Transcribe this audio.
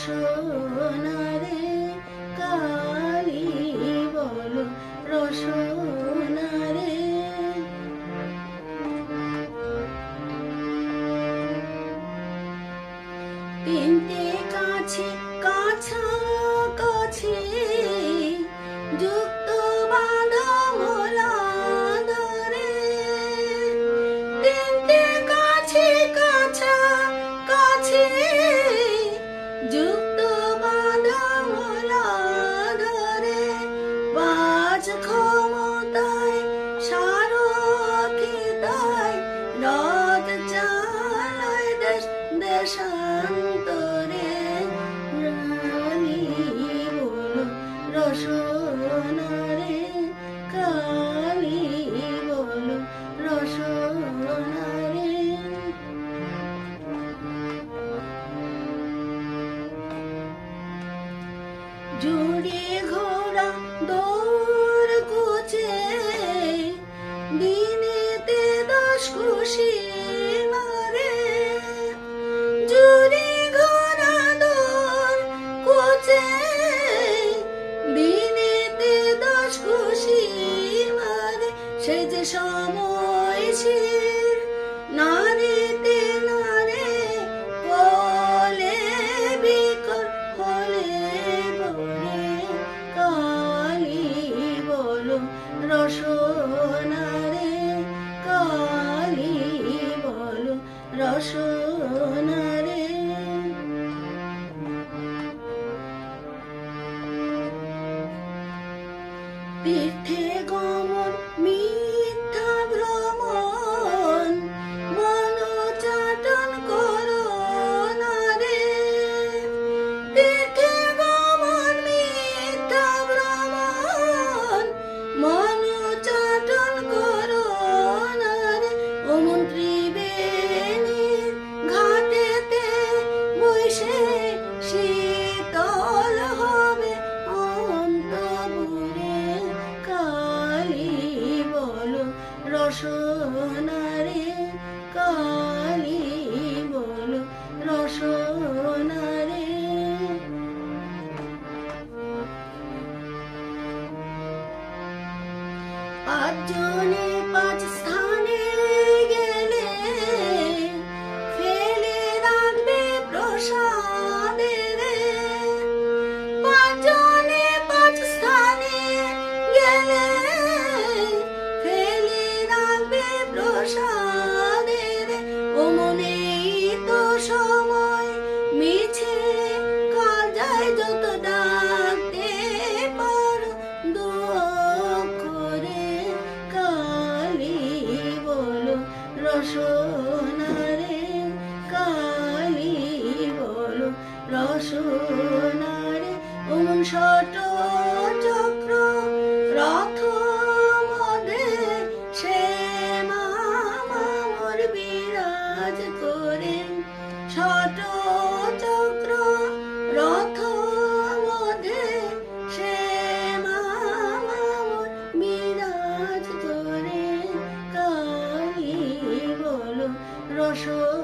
রসনারে কালি বলো রসনারে। তিনটে কাছে কাছা কাছে যুক্ত রসনারে কালী বলো রসনারে। জুড়ে ঘোড়া সময় ছিল নারীতে নারে বলে বলে বলো রসনারে কালি বলো রসনারে পাঁচজনে পাঁচ স্থানে গেলে ফেলে রাখবে প্রসাদে। পাঁচজনে পাঁচ স্থানে গেলে ফেলে রাখবে প্রসাদে। রসনারে ওমন শট চক্র রথ মধ্যে সে মামার বিরাজ করে। ছোট চক্র রথ মধ্যে সে মামার বিরাজ করে। কালী বলো রসনারে